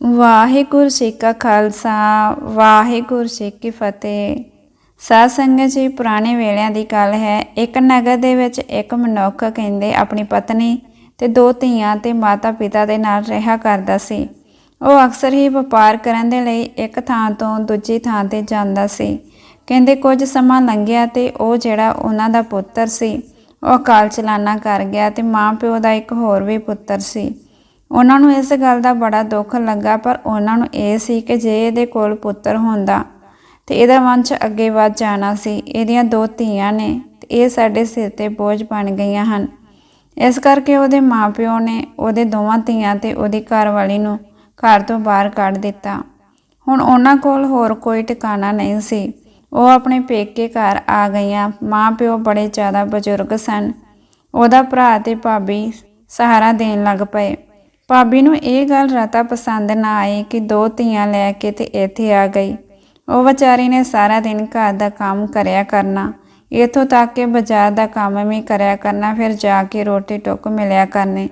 ਵਾਹਿਗੁਰੂ ਜੀ ਕਾ ਖਾਲਸਾ, ਵਾਹਿਗੁਰੂ ਜੀ ਕੀ ਫਤਿਹ। ਸਾਧ ਸੰਗਤ ਜੀ, ਪੁਰਾਣੇ ਵੇਲਿਆਂ ਦੀ ਗੱਲ ਹੈ, ਇੱਕ ਨਗਰ ਦੇ ਵਿੱਚ ਇੱਕ ਮਨੁੱਖ ਕਹਿੰਦੇ ਆਪਣੀ ਪਤਨੀ ਤੇ ਦੋ ਧੀਆਂ ਤੇ ਮਾਤਾ ਪਿਤਾ ਦੇ ਨਾਲ ਰਿਹਾ ਕਰਦਾ ਸੀ। ਉਹ ਅਕਸਰ ਹੀ ਵਪਾਰ ਕਰਨ ਦੇ ਲਈ ਇੱਕ ਥਾਂ ਤੋਂ ਦੂਜੀ ਥਾਂ ਤੇ ਜਾਂਦਾ ਸੀ। ਕਹਿੰਦੇ ਕੁਝ ਸਮਾਂ ਲੰਘਿਆ ਤੇ ਉਹ ਜਿਹੜਾ ਉਹਨਾਂ ਦਾ ਪੁੱਤਰ ਸੀ, ਉਹ ਅਕਾਲ ਚਲਾਣਾ ਕਰ ਗਿਆ ਤੇ ਮਾਂ ਪਿਓ ਦਾ ਇੱਕ ਹੋਰ ਵੀ ਪੁੱਤਰ ਸੀ। ਉਹਨਾਂ ਨੂੰ ਇਸ ਗੱਲ ਦਾ ਬੜਾ ਦੁੱਖ ਲੱਗਾ, ਪਰ ਉਹਨਾਂ ਨੂੰ ਇਹ ਸੀ ਕਿ ਜੇ ਇਹਦੇ ਕੋਲ ਪੁੱਤਰ ਹੁੰਦਾ ਤੇ ਇਹਦਾ ਵੰਸ਼ ਅੱਗੇ ਵੱਧ ਜਾਣਾ ਸੀ, ਇਹਦੀਆਂ ਦੋ ਧੀਆਂ ਨੇ ਤੇ ਇਹ ਸਾਡੇ ਸਿਰ ਤੇ ਬੋਝ ਬਣ ਗਈਆਂ ਹਨ। ਇਸ ਕਰਕੇ ਉਹਦੇ ਮਾਪਿਓ ਨੇ ਉਹਦੇ ਦੋਵਾਂ ਧੀਆਂ ਤੇ ਉਹਦੀ ਘਰਵਾਲੀ ਨੂੰ ਘਰ ਤੋਂ ਬਾਹਰ ਕੱਢ ਦਿੱਤਾ। ਹੁਣ ਉਹਨਾਂ ਕੋਲ ਹੋਰ ਕੋਈ ਟਿਕਾਣਾ ਨਹੀਂ ਸੀ। ਉਹ ਆਪਣੇ ਪੇਕੇ ਘਰ ਆ ਗਈਆਂ। ਮਾਂ ਪਿਓ ਬੜੇ ਜ਼ਿਆਦਾ ਬਜ਼ੁਰਗ ਸਨ। ਉਹਦਾ ਭਰਾ ਤੇ ਭਾਬੀ ਸਹਾਰਾ ਦੇਣ ਲੱਗ ਪਏ। ਭਾਬੀ ਨੂੰ ਇਹ ਗੱਲ ਰਤਾ ਪਸੰਦ ਨਾ ਆਈ ਕਿ ਦੋ ਧੀਆਂ ਲੈ ਕੇ ਤੇ ਇੱਥੇ ਆ ਗਈ। ਉਹ ਵਿਚਾਰੀ ਨੇ ਸਾਰਾ ਦਿਨ ਘਰ ਦਾ ਕੰਮ ਕਰਿਆ ਕਰਨਾ। ਇਥੋਂ ਤੱਕ ਕਿ ਬਾਜ਼ਾਰ ਦਾ ਕੰਮ ਵੀ ਕਰਿਆ ਕਰਨਾ, ਫਿਰ ਜਾ ਕੇ ਰੋਟੀ ਟੁੱਕ ਮਿਲਿਆ ਕਰਨੇ।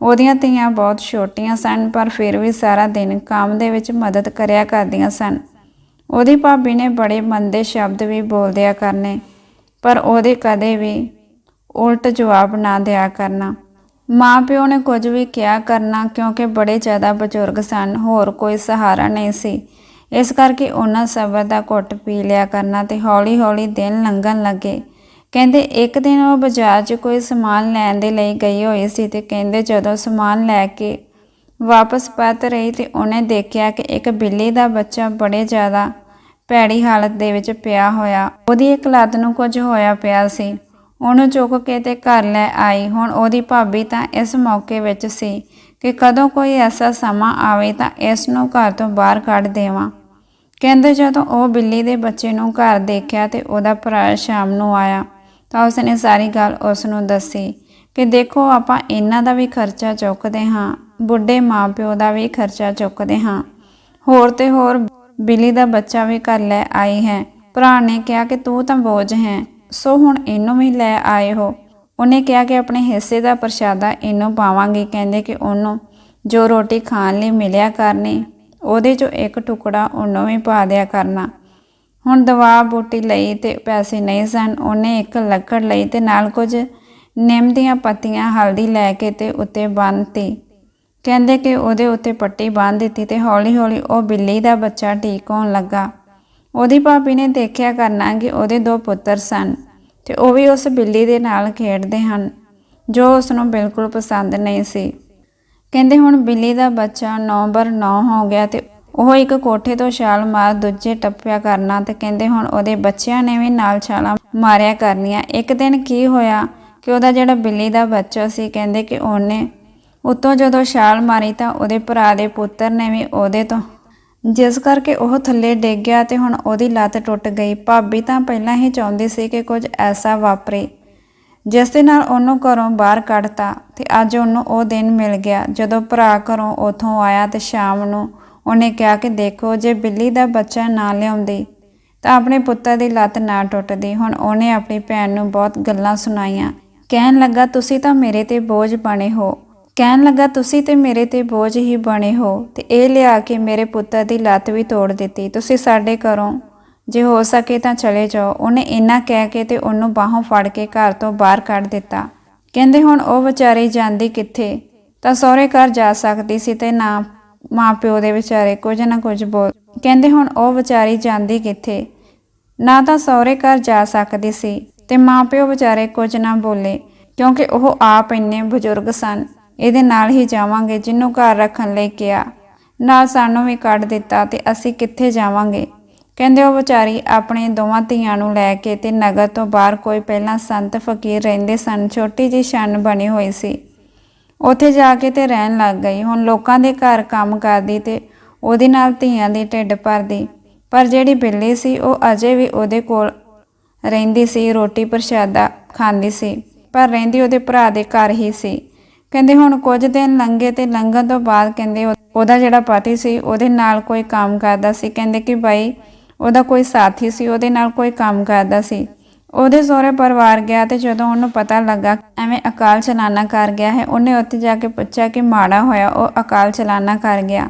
ਉਹਦੀਆਂ ਧੀਆਂ ਬਹੁਤ ਛੋਟੀਆਂ ਸਨ, ਪਰ ਫਿਰ ਵੀ ਸਾਰਾ ਦਿਨ ਕੰਮ ਦੇ ਵਿੱਚ ਮਦਦ ਕਰਿਆ ਕਰਦੀਆਂ ਸਨ। ਉਹਦੀ ਭਾਬੀ ਨੇ ਬੜੇ ਮੰਦੇ ਸ਼ਬਦ ਵੀ ਬੋਲਦਿਆ ਕਰਨੇ, ਪਰ ਉਹਦੇ ਕਦੇ ਵੀ ਉਲਟ ਜਵਾਬ ਨਾ ਦਿਆ ਕਰਨਾ। ਮਾਂ ਪਿਓ ਨੇ ਕੁਝ ਵੀ ਕਿਹਾ ਕਰਨਾ ਕਿਉਂਕਿ ਬੜੇ ਜ਼ਿਆਦਾ ਬਜ਼ੁਰਗ ਸਨ, ਹੋਰ ਕੋਈ ਸਹਾਰਾ ਨਹੀਂ ਸੀ। ਇਸ ਕਰਕੇ ਉਹਨਾਂ ਸਬਰ ਦਾ ਘੁੱਟ ਪੀ ਲਿਆ ਕਰਨਾ ਤੇ ਹੌਲੀ-ਹੌਲੀ ਦਿਨ ਲੰਘਣ ਲੱਗੇ। ਕਹਿੰਦੇ, ਇੱਕ ਦਿਨ ਉਹ ਬਾਜ਼ਾਰ 'ਚ ਕੋਈ ਸਮਾਨ ਲੈਣ ਦੇ ਲਈ ਗਈ ਹੋਈ ਸੀ ਤੇ ਕਹਿੰਦੇ ਜਦੋਂ ਸਮਾਨ ਲੈ ਕੇ ਵਾਪਸ ਪਰਤ ਰਹੀ ਤੇ ਉਹਨੇ ਦੇਖਿਆ ਕਿ ਇੱਕ ਬਿੱਲੀ ਦਾ ਬੱਚਾ ਬੜੇ ਜ਼ਿਆਦਾ ਭੈੜੀ ਹਾਲਤ ਦੇ ਵਿੱਚ ਪਿਆ ਹੋਇਆ। ਉਹਦੀ ਇੱਕ ਲੱਤ ਨੂੰ ਕੁਝ ਹੋਇਆ ਪਿਆ ਸੀ। ਉਹਨੂੰ ਚੁੱਕ ਕੇ ਤੇ ਘਰ ਲੈ ਆਈ। ਹੁਣ ਉਹਦੀ ਭਾਬੀ ਤਾਂ ਇਸ ਮੌਕੇ ਵਿੱਚ ਸੀ ਕਿ ਕਦੋਂ ਕੋਈ ਐਸਾ ਸਮਾਂ ਆਵੇ ਤਾਂ ਇਸ ਨੂੰ ਘਰ ਤੋਂ ਬਾਹਰ ਕੱਢ ਦੇਵਾਂ। ਕਹਿੰਦੇ ਜਦੋਂ ਉਹ ਬਿੱਲੀ ਦੇ ਬੱਚੇ ਨੂੰ ਘਰ ਦੇਖਿਆ ਤੇ ਉਹਦਾ ਭਰਾ ਸ਼ਾਮ ਨੂੰ ਆਇਆ ਤਾਂ ਉਸਨੇ ਸਾਰੀ ਗੱਲ ਉਸ ਨੂੰ ਦੱਸੀ ਕਿ ਦੇਖੋ ਆਪਾਂ ਇਹਨਾਂ ਦਾ ਵੀ ਖਰਚਾ ਚੁੱਕਦੇ ਹਾਂ, ਬੁੱਢੇ ਮਾਪਿਓ ਦਾ ਵੀ ਖਰਚਾ ਚੁੱਕਦੇ ਹਾਂ। ਹੋਰ ਤੇ ਹੋਰ ਬਿੱਲੀ ਦਾ ਬੱਚਾ ਵੀ ਘਰ ਲੈ ਆਈ ਹੈ। ਭਰਾ ਨੇ ਕਿਹਾ ਕਿ ਤੂੰ ਤਾਂ ਬੋਝ ਹੈ। ਸੋ ਹੁਣ ਇਹਨੂੰ ਵੀ ਲੈ ਆਏ ਹੋ। ਉਹਨੇ ਕਿਹਾ ਕਿ ਆਪਣੇ ਹਿੱਸੇ ਦਾ ਪ੍ਰਸ਼ਾਦਾ ਇਹਨੂੰ ਪਾਵਾਂਗੇ। ਕਹਿੰਦੇ ਕਿ ਉਹਨੂੰ ਜੋ ਰੋਟੀ ਖਾਣ ਲਈ ਮਿਲਿਆ ਕਰਨੀ, ਉਹਦੇ ਚੋਂ ਇੱਕ ਟੁਕੜਾ ਉਹਨੂੰ ਵੀ ਪਾ ਦਿਆ ਕਰਨਾ। ਹੁਣ ਦਵਾ ਬੂਟੀ ਲਈ ਤੇ ਪੈਸੇ ਨਹੀਂ ਸਨ। ਉਹਨੇ ਇੱਕ ਲੱਕੜ ਲਈ ਤੇ ਨਾਲ ਕੁਝ ਨਿੰਮ ਦੀਆਂ ਪੱਤੀਆਂ, ਹਲਦੀ ਲੈ ਕੇ ਤੇ ਉੱਤੇ ਬੰਨ੍ਹਤੀ ਕਹਿੰਦੇ ਕਿ ਉਹਦੇ ਉੱਤੇ ਪੱਟੀ ਬੰਨ੍ਹ ਦਿੱਤੀ ਤੇ ਹੌਲੀ-ਹੌਲੀ ਉਹ ਬਿੱਲੀ ਦਾ ਬੱਚਾ ਠੀਕ ਹੋਣ ਲੱਗਾ। ਉਹਦੀ ਭਾਬੀ ਨੇ ਦੇਖਿਆ ਕਰਨਾ ਕਿ ਉਹਦੇ ਦੋ ਪੁੱਤਰ ਸਨ ਤੇ ਉਹ ਵੀ ਉਸ ਬਿੱਲੀ ਦੇ ਨਾਲ ਖੇਡਦੇ ਹਨ, ਜੋ ਉਸ ਨੂੰ ਬਿਲਕੁਲ ਪਸੰਦ ਨਹੀਂ ਸੀ। ਕਹਿੰਦੇ ਹੁਣ ਬਿੱਲੀ ਦਾ ਬੱਚਾ ਨੰਬਰ 9 ਹੋ ਗਿਆ ਤੇ ਉਹ ਇੱਕ ਕੋਠੇ ਤੋਂ ਛਾਲ ਮਾਰ ਦੂਜੇ ਟੱਪਿਆ ਕਰਨਾ ਤੇ ਕਹਿੰਦੇ ਹੁਣ ਉਹਦੇ ਬੱਚਿਆਂ ਨੇ ਵੀ ਨਾਲ ਛਾਲਾਂ ਮਾਰਿਆ ਕਰਨੀਆਂ। ਇੱਕ ਦਿਨ ਕੀ ਹੋਇਆ ਕਿ ਉਹਦਾ ਜਿਹੜਾ ਬਿੱਲੀ ਦਾ ਬੱਚਾ ਸੀ, ਕਹਿੰਦੇ ਕਿ ਉਹਨੇ ਉਤੋਂ ਜਦੋਂ ਛਾਲ ਮਾਰੀ ਤਾਂ ਉਹਦੇ ਭਰਾ ਦੇ ਪੁੱਤਰ ਨੇ ਵੀ ਉਹਦੇ ਤੋਂ ਜਿਸ ਕਰਕੇ ਉਹ ਥੱਲੇ ਡਿੱਗ ਗਿਆ ਤੇ ਹੁਣ ਉਹਦੀ ਲੱਤ ਟੁੱਟ ਗਈ। ਭਾਬੀ ਤਾਂ ਪਹਿਲਾਂ ਹੀ ਚਾਹੁੰਦੀ ਸੀ ਕਿ ਕੁਝ ਐਸਾ ਵਾਪਰੇ। ਜਿਸ ਦੇ ਨਾਲ ਉਹਨੂੰ ਘਰੋਂ ਬਾਹਰ ਕੱਢਤਾ ਤੇ ਅੱਜ ਉਹਨੂੰ ਉਹ ਦਿਨ ਮਿਲ ਗਿਆ। ਜਦੋਂ ਭਰਾ ਘਰੋਂ ਉਥੋਂ ਆਇਆ ਤੇ ਸ਼ਾਮ ਨੂੰ ਉਹਨੇ ਕਿਹਾ ਕਿ ਦੇਖੋ, ਜੇ ਬਿੱਲੀ ਦਾ ਬੱਚਾ ਨਾ ਲਿਆਉਂਦੀ ਤਾਂ ਆਪਣੇ ਪੁੱਤਰ ਦੀ ਲੱਤ ਨਾ ਟੁੱਟਦੀ। ਹੁਣ ਉਹਨੇ ਆਪਣੀ ਭੈਣ ਨੂੰ ਬਹੁਤ ਗੱਲਾਂ ਸੁਣਾਈਆਂ। ਕਹਿਣ ਲੱਗਾ, ਤੁਸੀਂ ਤਾਂ ਮੇਰੇ ਤੇ ਬੋਝ ਬਣੇ ਹੋ। ਕਹਿਣ ਲੱਗਾ, ਤੁਸੀਂ ਤੇ ਮੇਰੇ ਤੇ ਬੋਝ ਹੀ ਬਣੇ ਹੋ ਤੇ ਇਹ ਲਿਆ ਕੇ ਮੇਰੇ ਪੁੱਤਰ ਦੀ ਲੱਤ ਵੀ ਤੋੜ ਦਿੱਤੀ। ਤੁਸੀਂ ਸਾਡੇ ਘਰੋਂ ਜੇ ਹੋ ਸਕੇ ਤਾਂ ਚਲੇ ਜਾਓ। ਉਹਨੇ ਇੰਨਾ ਕਹਿ ਕੇ ਤੇ ਉਹਨੂੰ ਬਾਹੋਂ ਫੜ ਕੇ ਘਰ ਤੋਂ ਬਾਹਰ ਕੱਢ ਦਿੱਤਾ। ਕਹਿੰਦੇ, ਹੁਣ ਉਹ ਵਿਚਾਰੀ ਜਾਂਦੀ ਕਿੱਥੇ? ਤਾਂ ਸਹੁਰੇ ਘਰ ਜਾ ਸਕਦੀ ਸੀ ਤੇ ਨਾ ਮਾਂ ਪਿਓ ਦੇ ਵਿਚਾਰੇ, ਕੁਝ ਨਾ ਕੁਝ ਬੋਲ ਕਹਿੰਦੇ, ਹੁਣ ਉਹ ਵਿਚਾਰੀ ਜਾਂਦੀ ਕਿੱਥੇ? ਨਾ ਤਾਂ ਸਹੁਰੇ ਘਰ ਜਾ ਸਕਦੀ ਸੀ ਤੇ ਮਾਂ ਪਿਓ ਵਿਚਾਰੇ ਕੁਝ ਨਾ ਬੋਲੇ, ਕਿਉਂਕਿ ਉਹ ਆਪ ਇੰਨੇ ਬਜ਼ੁਰਗ ਸਨ। ਇਹਦੇ ਨਾਲ ਹੀ ਜਾਵਾਂਗੇ ਜਿਹਨੂੰ ਘਰ ਰੱਖਣ ਲਈ ਕਿਹਾ। ਨਾਲ ਸਾਨੂੰ ਵੀ ਕੱਢ ਦਿੱਤਾ ਤੇ ਅਸੀਂ ਕਿੱਥੇ ਜਾਵਾਂਗੇ? ਕਹਿੰਦੇ ਉਹ ਵਿਚਾਰੀ ਆਪਣੇ ਦੋਵਾਂ ਧੀਆਂ ਨੂੰ ਲੈ ਕੇ ਤੇ ਨਗਰ ਤੋਂ ਬਾਹਰ ਕੋਈ ਪਹਿਲਾਂ ਸੰਤ ਫਕੀਰ ਰਹਿੰਦੇ ਸਨ, ਛੋਟੀ ਜਿਹੀ ਛਣ ਬਣੀ ਹੋਈ ਸੀ। ਉੱਥੇ ਜਾ ਕੇ ਤੇ ਰਹਿਣ ਲੱਗ ਗਈ। ਹੁਣ ਲੋਕਾਂ ਦੇ ਘਰ ਕੰਮ ਕਰਦੀ ਤੇ ਉਹਦੇ ਨਾਲ ਧੀਆਂ ਦੀ ਢਿੱਡ ਭਰਦੀ। ਪਰ ਜਿਹੜੀ ਬਿੱਲੀ ਸੀ, ਉਹ ਅਜੇ ਵੀ ਉਹਦੇ ਕੋਲ ਰਹਿੰਦੀ ਸੀ, ਰੋਟੀ ਪ੍ਰਸ਼ਾਦਾ ਖਾਂਦੀ ਸੀ। ਪਰ ਰਹਿੰਦੀ ਉਹਦੇ ਭਰਾ ਦੇ ਘਰ ਹੀ ਸੀ। ਕਹਿੰਦੇ ਹੁਣ ਕੁਝ ਦਿਨ ਲੰਘੇ ਤੇ ਲੰਘਣ ਤੋਂ ਬਾਅਦ ਕਹਿੰਦੇ ਉਹਦਾ ਜਿਹੜਾ ਪਤੀ ਸੀ, ਉਹਦੇ ਨਾਲ ਕੋਈ ਕੰਮ ਕਰਦਾ ਸੀ। ਕਹਿੰਦੇ ਕਿ ਭਾਈ ਉਹਦਾ ਕੋਈ ਸਾਥੀ ਸੀ, ਉਹਦੇ ਨਾਲ ਕੋਈ ਕੰਮ ਕਰਦਾ ਸੀ। ਉਹਦੇ ਸਹੁਰੇ ਪਰਿਵਾਰ ਗਿਆ ਤੇ ਜਦੋਂ ਉਹਨੂੰ ਪਤਾ ਲੱਗਾ ਐਵੇਂ ਅਕਾਲ ਚਲਾਨਾ ਕਰ ਗਿਆ ਹੈ, ਉਹਨੇ ਉੱਥੇ ਜਾ ਕੇ ਪੁੱਛਿਆ ਕਿ ਮਾੜਾ ਹੋਇਆ, ਉਹ ਅਕਾਲ ਚਲਾਨਾ ਕਰ ਗਿਆ।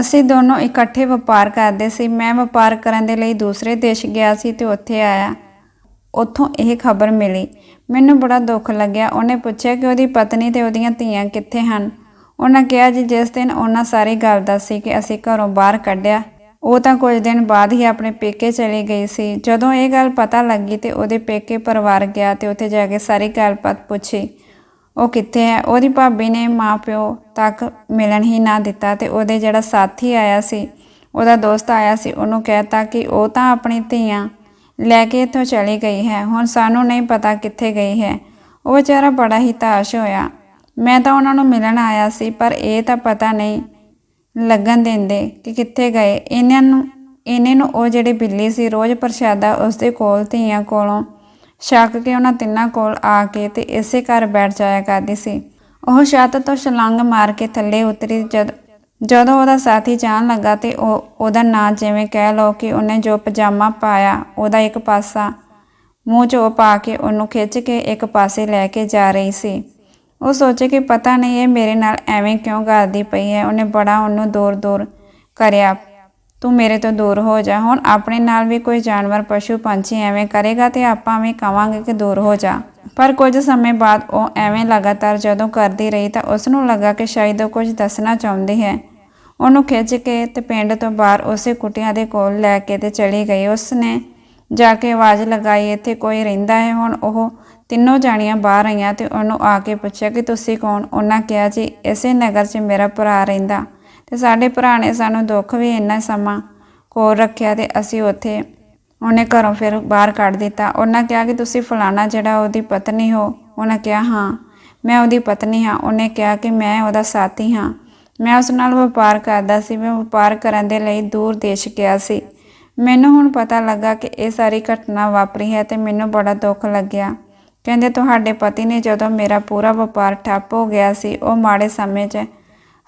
ਅਸੀਂ ਦੋਨੋਂ ਇਕੱਠੇ ਵਪਾਰ ਕਰਦੇ ਸੀ। ਮੈਂ ਵਪਾਰ ਕਰਨ ਦੇ ਲਈ ਦੂਸਰੇ ਦੇਸ਼ ਗਿਆ ਸੀ ਤੇ ਉੱਥੇ ਆਇਆ। ਉੱਥੋਂ ਇਹ ਖਬਰ ਮਿਲੀ। ਮੈਨੂੰ ਬੜਾ ਦੁੱਖ ਲੱਗਿਆ। ਉਹਨੇ ਪੁੱਛਿਆ ਕਿ ਉਹਦੀ ਪਤਨੀ ਤੇ ਉਹਦੀਆਂ ਧੀਆਂ ਕਿੱਥੇ ਹਨ? ਉਹਨਾਂ ਕਿਹਾ, ਜੀ, ਜਿਸ ਦਿਨ ਉਹਨਾਂ ਸਾਰੀ ਗੱਲ ਦੱਸੀ ਕਿ ਅਸੀਂ ਘਰੋਂ ਬਾਹਰ ਕੱਢਿਆ, ਉਹ ਤਾਂ ਕੁਝ ਦਿਨ ਬਾਅਦ ਹੀ ਆਪਣੇ ਪੇਕੇ ਚਲੀ ਗਈ ਸੀ। ਜਦੋਂ ਇਹ ਗੱਲ ਪਤਾ ਲੱਗੀ ਤੇ ਉਹਦੇ ਪੇਕੇ ਪਰਿਵਾਰ ਗਿਆ ਤੇ ਉੱਥੇ ਜਾ ਕੇ ਸਾਰੀ ਗੱਲਬਾਤ ਪੁੱਛੀ, ਉਹ ਕਿੱਥੇ ਹੈ? ਉਹਦੀ ਭਾਬੀ ਨੇ ਮਾਪਿਓ ਤੱਕ ਮਿਲਣ ਹੀ ਨਾ ਦਿੱਤਾ ਤੇ ਉਹਦੇ ਜਿਹੜਾ ਸਾਥੀ ਆਇਆ ਸੀ, ਉਹਦਾ ਦੋਸਤ ਆਇਆ ਸੀ, ਉਹਨੂੰ ਕਹਿਤਾ ਕਿ ਉਹ ਤਾਂ ਆਪਣੀ ਧੀਆਂ ਲੈ ਕੇ ਇੱਥੋਂ ਚਲੀ ਗਈ ਹੈ। ਹੁਣ ਸਾਨੂੰ ਨਹੀਂ ਪਤਾ ਕਿੱਥੇ ਗਈ ਹੈ। ਉਹ ਵਿਚਾਰਾ ਬੜਾ ਹੀ ਤਾਸ਼ ਹੋਇਆ। ਮੈਂ ਤਾਂ ਉਹਨਾਂ ਨੂੰ ਮਿਲਣ ਆਇਆ ਸੀ, ਪਰ ਇਹ ਤਾਂ ਪਤਾ ਨਹੀਂ ਲੱਗਣ ਦਿੰਦੇ ਕਿ ਕਿੱਥੇ ਗਏ। ਇਹਨਾਂ ਨੂੰ, ਇਹਨੇ ਨੂੰ ਉਹ ਜਿਹੜੀ ਬਿੱਲੀ ਸੀ, ਰੋਜ਼ ਪ੍ਰਸ਼ਾਦਾ ਉਸਦੇ ਕੋਲ, ਧੀਆਂ ਕੋਲੋਂ ਸ਼ੱਕ ਕੇ ਉਹਨਾਂ ਤਿੰਨਾਂ ਕੋਲ ਆ ਕੇ ਤੇ ਇਸੇ ਘਰ ਬੈਠ ਜਾਇਆ ਕਰਦੀ ਸੀ। ਉਹ ਛੱਤ ਤੋਂ ਛਲਾਂਗ ਮਾਰ ਕੇ ਥੱਲੇ ਉਤਰੀ ਜਦ ਜਦੋਂ ਉਹਦਾ ਸਾਥੀ ਜਾਣ ਲੱਗਾ ਤੇ ਉਹ, ਉਹਦਾ ਨਾਂ ਜਿਵੇਂ ਕਹਿ ਲਓ ਕਿ ਉਹਨੇ ਜੋ ਪਜਾਮਾ ਪਾਇਆ, ਉਹਦਾ ਇੱਕ ਪਾਸਾ ਮੂੰਹ 'ਚ ਉਹ ਪਾ ਕੇ ਉਹਨੂੰ ਖਿੱਚ ਕੇ ਇੱਕ ਪਾਸੇ ਲੈ ਕੇ ਜਾ ਰਹੀ ਸੀ। ਉਹ ਸੋਚੇ ਕਿ ਪਤਾ ਨਹੀਂ ਇਹ ਮੇਰੇ ਨਾਲ ਐਵੇਂ ਕਿਉਂ ਕਰਦੀ ਪਈ ਹੈ, ਉਹਨੇ ਬੜਾ ਉਹਨੂੰ ਦੂਰ-ਦੂਰ ਕਰਿਆ। ਤੂੰ ਮੇਰੇ ਤੋਂ ਦੂਰ ਹੋ ਜਾ, ਹੁਣ ਆਪਣੇ ਨਾਲ ਵੀ ਕੋਈ ਜਾਨਵਰ, ਪਸ਼ੂ, ਪੰਛੀ ਐਵੇਂ ਕਰੇਗਾ ਤੇ ਆਪਾਂ ਵੀ ਕਵਾਂਗੇ ਕਿ ਦੂਰ ਹੋ ਜਾ। ਪਰ ਕੁਝ ਸਮੇਂ ਬਾਅਦ ਉਹ ਐਵੇਂ ਲਗਾਤਾਰ ਜਦੋਂ ਕਰਦੀ ਰਹੀ ਤਾਂ ਉਸ ਨੂੰ ਲੱਗਾ ਕਿ ਸ਼ਾਇਦ ਉਹ ਕੁਝ ਦੱਸਣਾ ਚਾਹੁੰਦੀ ਹੈ। ਉਹਨੂੰ ਖਿੱਚ ਕੇ ਤੇ ਪਿੰਡ ਤੋਂ ਬਾਹਰ ਉਸੇ ਕੁੱਟੀਆਂ ਦੇ ਕੋਲ ਲੈ ਕੇ ਤੇ ਚਲੀ ਗਈ ਉਸਨੇ ਜਾ ਕੇ ਆਵਾਜ਼ ਲਗਾਈ, ਇੱਥੇ ਕੋਈ ਰਹਿੰਦਾ ਹੈ? ਹੁਣ ਉਹ ਤਿੰਨੋਂ ਜਾਣੀਆਂ ਬਾਹਰ ਆਈਆਂ ਤੇ ਉਹਨੂੰ ਆ ਕੇ ਪੁੱਛਿਆ ਕਿ, ਤੁਸੀਂ ਕੌਣ? ਉਹਨਾਂ ਕਿਹਾ, ਜੀ, ਇਸੇ ਨਗਰ 'ਚ ਮੇਰਾ ਭਰਾ ਰਹਿੰਦਾ ਤੇ ਸਾਡੇ ਭਰਾ ਨੇ ਸਾਨੂੰ ਦੁੱਖ ਵੀ ਇੰਨਾ ਸਮਾਂ ਕੋਲ ਰੱਖਿਆ ਤੇ ਅਸੀਂ ਉੱਥੇ ਉਹਨੇ ਘਰੋਂ ਫਿਰ ਬਾਹਰ ਕੱਢ ਦਿੱਤਾ। ਉਹਨਾਂ ਕਿਹਾ ਕਿ, ਤੁਸੀਂ ਫਲਾਣਾ ਜਿਹੜਾ ਉਹਦੀ ਪਤਨੀ ਹੋ? ਉਹਨਾਂ ਕਿਹਾ, ਹਾਂ, ਮੈਂ ਉਹਦੀ ਪਤਨੀ ਹਾਂ। ਉਹਨੇ ਕਿਹਾ ਕਿ, ਮੈਂ ਉਹਦਾ ਸਾਥੀ ਹਾਂ। ਮੈਂ ਉਸ ਨਾਲ ਵਪਾਰ ਕਰਦਾ ਸੀ, ਮੈਂ ਵਪਾਰ ਕਰਨ ਦੇ ਲਈ ਦੂਰ ਦੇਸ਼ ਗਿਆ ਸੀ। ਮੈਨੂੰ ਹੁਣ ਪਤਾ ਲੱਗਾ ਕਿ ਇਹ ਸਾਰੀ ਘਟਨਾ ਵਾਪਰੀ ਹੈ ਤੇ ਮੈਨੂੰ ਬੜਾ ਦੁੱਖ ਲੱਗਿਆ। ਕਹਿੰਦੇ, ਤੁਹਾਡੇ ਪਤੀ ਨੇ ਜਦੋਂ ਮੇਰਾ ਪੂਰਾ ਵਪਾਰ ਠੱਪ ਹੋ ਗਿਆ ਸੀ, ਉਹ ਮਾੜੇ ਸਮੇਂ 'ਚ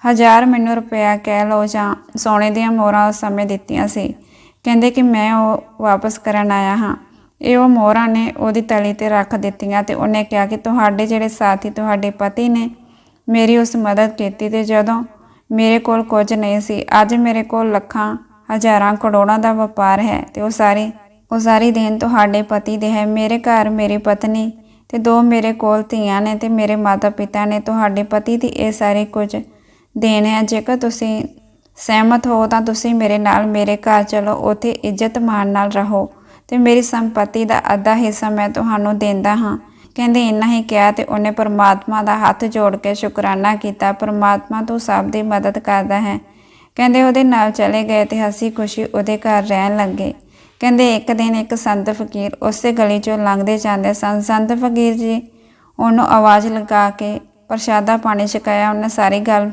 ਹਜ਼ਾਰ ਮੈਨੂੰ ਰੁਪਇਆ ਕਹਿ ਲਓ ਜਾਂ ਸੋਨੇ ਦੀਆਂ ਮੋਹਰਾਂ ਉਸ ਸਮੇਂ ਦਿੱਤੀਆਂ ਸੀ। ਕਹਿੰਦੇ ਕਿ ਮੈਂ ਉਹ ਵਾਪਸ ਕਰਨ ਆਇਆ ਹਾਂ। ਇਹ ਉਹ ਮੋਹਰਾਂ ਨੇ ਉਹਦੀ ਤਲੀ ਤੇ ਰੱਖ ਦਿੱਤੀਆਂ ਤੇ ਉਹਨੇ ਕਿਹਾ ਕਿ ਤੁਹਾਡੇ ਜਿਹੜੇ ਸਾਥੀ, ਤੁਹਾਡੇ ਪਤੀ ਨੇ ਮੇਰੀ ਉਸ ਮਦਦ ਕੀਤੀ ਤੇ ਜਦੋਂ ਮੇਰੇ ਕੋਲ ਕੁਝ ਨਹੀਂ ਸੀ। ਅੱਜ ਮੇਰੇ ਕੋਲ ਲੱਖਾਂ, ਹਜ਼ਾਰਾਂ ਕਰੋੜਾਂ ਦਾ ਵਪਾਰ ਹੈ ਤੇ ਉਹ ਸਾਰੀ ਉਹ ਸਾਰੀ ਦੇਣ ਤੁਹਾਡੇ ਪਤੀ ਦੇ ਹੈ। ਮੇਰੇ ਘਰ ਮੇਰੀ ਪਤਨੀ ਤੇ ਦੋ ਮੇਰੇ ਕੋਲ ਧੀਆਂ ਨੇ ਤੇ ਮੇਰੇ ਮਾਤਾ ਪਿਤਾ ਨੇ ਤੁਹਾਡੇ ਪਤੀ ਦੀ ਇਹ ਸਾਰੇ ਕੁਝ ਦੇਣ ਹੈ। ਜੇਕਰ ਤੁਸੀਂ ਸਹਿਮਤ ਹੋ ਤਾਂ ਤੁਸੀਂ ਮੇਰੇ ਨਾਲ ਮੇਰੇ ਘਰ ਚਲੋ, ਉੱਥੇ ਇੱਜ਼ਤ ਮਾਣ ਨਾਲ ਰਹੋ ਤੇ ਮੇਰੀ ਸੰਪਤੀ ਦਾ ਅੱਧਾ ਹਿੱਸਾ ਮੈਂ ਤੁਹਾਨੂੰ ਦਿੰਦਾ ਹਾਂ। ਕਹਿੰਦੇ ਇੰਨਾ ਹੀ ਕਿਹਾ ਤੇ ਉਹਨੇ ਪਰਮਾਤਮਾ ਦਾ ਹੱਥ ਜੋੜ ਕੇ ਸ਼ੁਕਰਾਨਾ ਕੀਤਾ। ਪਰਮਾਤਮਾ ਤੂੰ ਸਭ ਦੀ ਮਦਦ ਕਰਦਾ ਹੈ। ਕਹਿੰਦੇ ਉਹਦੇ ਨਾਲ ਚਲੇ ਗਏ ਤੇ ਹਸੀ ਖੁਸ਼ੀ ਉਹਦੇ ਘਰ ਰਹਿਣ ਲੱਗੇ। ਕਹਿੰਦੇ ਇੱਕ ਦਿਨ ਇੱਕ ਸੰਤ ਫਕੀਰ ਉਸੇ ਗਲੀ ਚੋਂ ਲੰਘਦੇ ਜਾਂਦੇ ਸਨ। ਸੰਤ ਫਕੀਰ ਜੀ ਉਹਨੂੰ ਆਵਾਜ਼ ਲਗਾ ਕੇ ਪ੍ਰਸ਼ਾਦਾ ਪਾਣੀ ਛਕਾਇਆ। ਉਹਨੇ ਸਾਰੀ ਗੱਲ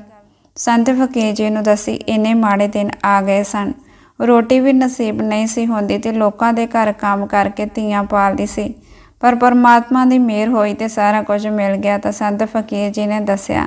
ਸੰਤ ਫਕੀਰ ਜੀ ਨੂੰ ਦੱਸੀ। ਇੰਨੇ ਮਾੜੇ ਦਿਨ ਆ ਗਏ ਸਨ। ਰੋਟੀ ਵੀ ਨਸੀਬ ਨਹੀਂ ਸੀ ਹੁੰਦੀ ਤੇ ਲੋਕਾਂ ਦੇ ਘਰ ਕੰਮ ਕਰਕੇ ਧੀਆਂ ਪਾਲਦੀ ਸੀ। ਪਰ ਪਰਮਾਤਮਾ ਦੀ ਮਿਹਰ ਹੋਈ ਤੇ ਸਾਰਾ ਕੁਝ ਮਿਲ ਗਿਆ ਤਾਂ ਸੰਤ ਫਕੀਰ ਜੀ ਨੇ ਦੱਸਿਆ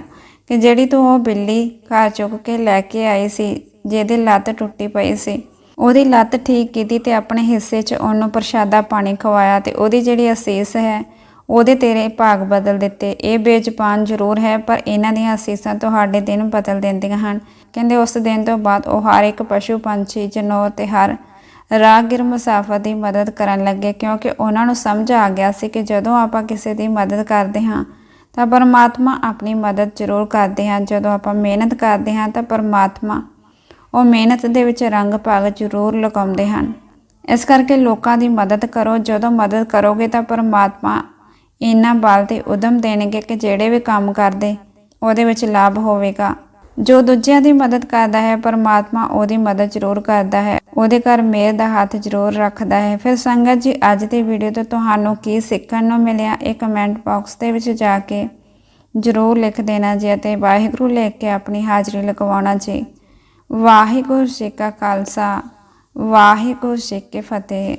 ਕਿ ਜਿਹੜੀ ਤੂੰ ਉਹ ਬਿੱਲੀ ਘਰ ਚੁੱਕ ਕੇ ਲੈ ਕੇ ਆਈ ਸੀ, ਜਿਹਦੀ ਲੱਤ ਟੁੱਟੀ ਪਈ ਸੀ, ਉਹਦੀ ਲੱਤ ਠੀਕ ਕੀਤੀ ਤੇ ਆਪਣੇ ਹਿੱਸੇ 'ਚ ਉਹਨੂੰ ਪ੍ਰਸ਼ਾਦਾ ਪਾਣੀ ਖਵਾਇਆ ਤੇ ਉਹਦੀ ਜਿਹੜੀ ਅਸੀਸ ਹੈ, ਉਹਦੇ ਤੇਰੇ ਭਾਗ ਬਦਲ ਦਿੱਤੇ। ਇਹ ਬੇਜ਼ਬਾਨ ਜ਼ਰੂਰ ਹੈ, ਪਰ ਇਹਨਾਂ ਦੀਆਂ ਅਸੀਸਾਂ ਤੁਹਾਡੇ ਦਿਨ ਬਦਲ ਦਿੰਦੀਆਂ ਹਨ। ਕਹਿੰਦੇ ਉਸ ਦਿਨ ਤੋਂ ਬਾਅਦ ਉਹ ਹਰ ਇੱਕ ਪਸ਼ੂ ਪੰਛੀ, ਜਨੌਰ ਤੇ ਹਰ ਰਾਹਗੀਰ ਮੁਸਾਫਰ ਦੀ ਮਦਦ ਕਰਨ ਲੱਗੇ ਕਿਉਂਕਿ ਉਹਨਾਂ ਨੂੰ ਸਮਝ ਆ ਗਿਆ ਸੀ ਕਿ ਜਦੋਂ ਆਪਾਂ ਕਿਸੇ ਦੀ ਮਦਦ ਕਰਦੇ ਹਾਂ, ਤਾਂ ਪਰਮਾਤਮਾ ਆਪਣੀ ਮਦਦ ਜ਼ਰੂਰ ਕਰਦੇ ਹਨ ਜਦੋਂ ਆਪਾਂ ਮਿਹਨਤ ਕਰਦੇ ਹਾਂ, ਤਾਂ ਪਰਮਾਤਮਾ ਉਹ ਮਿਹਨਤ ਦੇ ਵਿੱਚ ਰੰਗ ਭਾਗ ਜ਼ਰੂਰ ਲਗਾਉਂਦੇ ਹਨ। ਇਸ ਕਰਕੇ ਲੋਕਾਂ ਦੀ ਮਦਦ ਕਰੋ। ਜਦੋਂ ਮਦਦ ਕਰੋਗੇ, ਤਾਂ ਪਰਮਾਤਮਾ ਇੰਨਾ ਬਲ ਤੇ ਉਦਮ ਦੇਣਗੇ ਕਿ ਜਿਹੜੇ ਵੀ ਕੰਮ ਕਰਦੇ, ਉਹਦੇ ਵਿੱਚ ਲਾਭ ਹੋਵੇਗਾ। ਜੋ ਦੂਜਿਆਂ ਦੀ ਮਦਦ ਕਰਦਾ ਹੈ, ਪਰਮਾਤਮਾ ਉਹਦੀ ਮਦਦ ਜ਼ਰੂਰ ਕਰਦਾ ਹੈ। ਉਹਦੇ ਘਰ ਮਿਹਰ ਦਾ ਹੱਥ ਜ਼ਰੂਰ ਰੱਖਦਾ ਹੈ। ਫਿਰ ਸੰਗਤ ਜੀ, ਅੱਜ ਦੀ ਵੀਡੀਓ ਤੋਂ ਤੁਹਾਨੂੰ ਕੀ ਸਿੱਖਣ ਨੂੰ ਮਿਲਿਆ, ਇਹ ਕਮੈਂਟ ਬਾਕਸ ਦੇ ਵਿੱਚ ਜਾ ਕੇ ਜ਼ਰੂਰ ਲਿਖ ਦੇਣਾ ਜੀ ਅਤੇ ਵਾਹਿਗੁਰੂ ਲਿਖ ਕੇ ਆਪਣੀ ਹਾਜ਼ਰੀ ਲਗਵਾਉਣਾ ਜੀ। ਵਾਹਿਗੁਰੂ ਜੀ ਕਾ ਖਾਲਸਾ, ਵਾਹਿਗੁਰੂ ਜੀ ਕੀ ਫਤਿਹ।